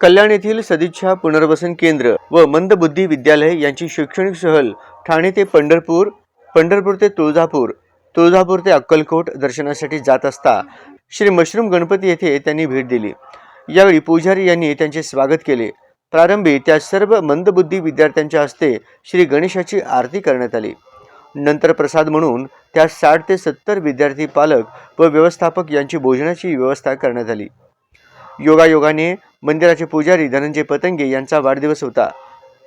कल्याण येथील सदिच्छा पुनर्वसन केंद्र व मंदबुद्धी विद्यालय यांची शैक्षणिक सहल ठाणे ते पंढरपूर पंढरपूर ते तुळजापूर तुळजापूर ते अक्कलकोट दर्शनासाठी जात असता श्री मशरूम गणपती येथे त्यांनी भेट दिली. यावेळी पुजारी यांनी त्यांचे स्वागत केले. प्रारंभी त्या सर्व मंदबुद्धी विद्यार्थ्यांच्या हस्ते श्री गणेशाची आरती करण्यात आली. नंतर प्रसाद म्हणून त्या साठ ते सत्तर विद्यार्थी पालक व व्यवस्थापक यांची भोजनाची व्यवस्था करण्यात आली. योगायोगाने मंदिराचे पुजारी धनंजय पतंगे यांचा वाढदिवस होता.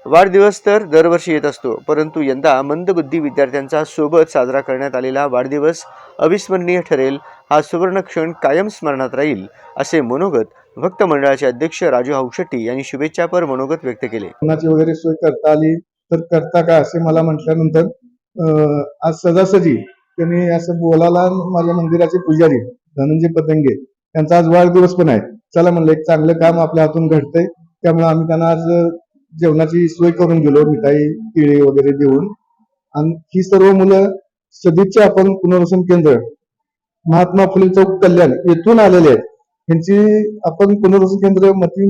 वाढदिवस तर दरवर्षी येत असतो परंतु यंदा मंदबुद्धी विद्यार्थ्यांचा सोबत साजरा करण्यात आलेला वाढदिवस अविस्मरणीय ठरेल हा सुवर्ण क्षण कायम स्मरणात राहील असे मनोगत भक्त मंडळाचे अध्यक्ष राजू हाऊशेट्टी यांनी शुभेच्छापर मनोगत व्यक्त केले. वगैरे सोय करता आली तर करता का असे मला म्हटल्यानंतर अं, आज सजासजी त्यांनी असं बोलायला माझ्या मंदिराचे पुजारी धनंजय पतंगे त्यांचा आज वाढदिवस पण आहे. चला म्हणलं एक चांगलं काम आपल्या हातून घडतंय त्यामुळे आम्ही त्यांना आज जेवणाची सोय करून गेलो मिठाई केळी वगैरे देऊन. आणि ही सर्व मुलं सदिच्छा आपण पुनर्वसन केंद्र महात्मा फुले चौक कल्याण येथून आलेले आहेत. यांची आपण पुनर्वसन केंद्र मती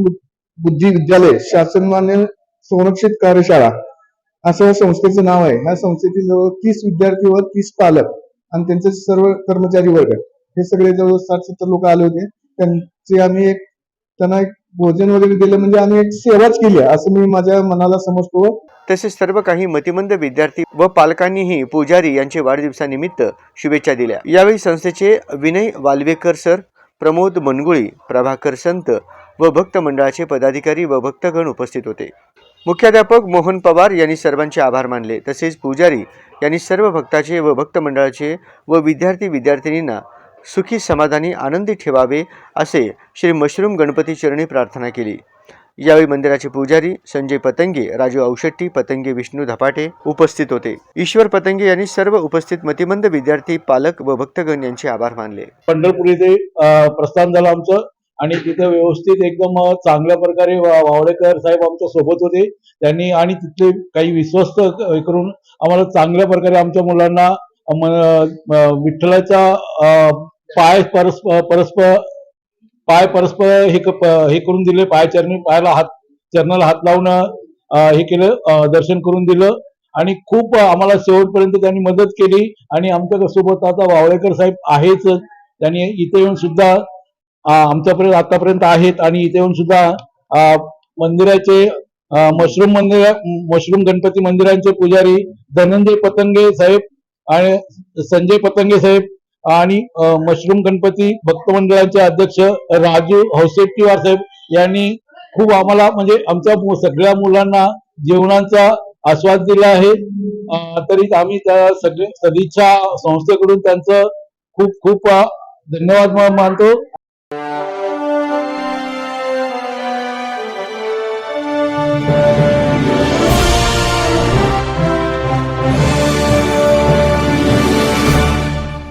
बुद्धी विद्यालय शासनमान्य संरक्षित कार्यशाळा असं या संस्थेचं नाव आहे. ह्या संस्थेतील जवळ तीस विद्यार्थी व तीस पालक आणि त्यांचे सर्व कर्मचारी वर्ग हे सगळे जवळ साठ सत्तर लोक आले होते. त्यांचे आम्ही एक त्यांना एक भोजन वगैरे दिलं म्हणजे आम्ही एक सेवाच केली असं मी माझ्या मनाला समजतो. तसेच सर्व काही मतिमंद विद्यार्थी व पालकांनीही पुजारी यांचे वाढदिवसानिमित्त शुभेच्छा दिल्या. यावेळी संस्थेचे विनय वालवेकर सर प्रमोद मनगुळी प्रभाकर संत व भक्त मंडळाचे पदाधिकारी व भक्तगण उपस्थित होते. मुख्याध्यापक मोहन पवार यांनी सर्वांचे आभार मानले. तसेच पुजारी यांनी सर्व भक्ताचे व भक्त मंडळाचे व विद्यार्थी विद्यार्थिनींना सुखी समाधानी आनंदी ठेवावे असे श्री मशरूम गणपती चरणी प्रार्थना केली. यावेळी मंदिराचे पुजारी संजय पतंगे राजू औशेट्टी पतंगे विष्णू धपाटे उपस्थित होते. ईश्वर पतंगे यांनी सर्व उपस्थित मतिमंद विद्यार्थी पालक व भक्तगण यांचे आभार मानले. पंढरपूर इथे प्रस्थान झालं आमचं आणि तिथे व्यवस्थित एकदम चांगल्या प्रकारे वावडेकर साहेब आमच्यासोबत होते. त्यांनी आणि तिथले काही विश्वस्त करून आम्हाला चांगल्या प्रकारे आमच्या मुलांना विठ्ठलाचा विठ्ठलाच्या पाय परस्पर परस्पर पाय परस्पर हे क- हे करून दिले पाय चरणी पायाला हात चरणाला हात लावून हे केलं दर्शन करून दिलं. आणि खूप आम्हाला शेवटपर्यंत त्यांनी मदत केली. आणि आमच्यासोबत आता वावळेकर साहेब आहेच. त्यांनी इथे येऊन सुद्धा आमच्यापर्यंत आतापर्यंत आहेत. आणि इथे येऊन सुद्धा मंदिराचे मशरूम मंदिर मशरूम गणपती मंदिरांचे पुजारी धनंजय पतंगे साहेब आणि संजय पतंगे साहेब आणि मशरूम गणपती भक्त मंडळाचे अध्यक्ष राजू हौसेट्टीवार साहेब यांनी खूप आम्हाला म्हणजे आमच्या सगळ्या मुलांना जेवणाचा आस्वाद दिला आहे. तरी आम्ही त्या सगळे सदिच्छा संस्थेकडून त्यांचं खूप खूप धन्यवाद मानतो.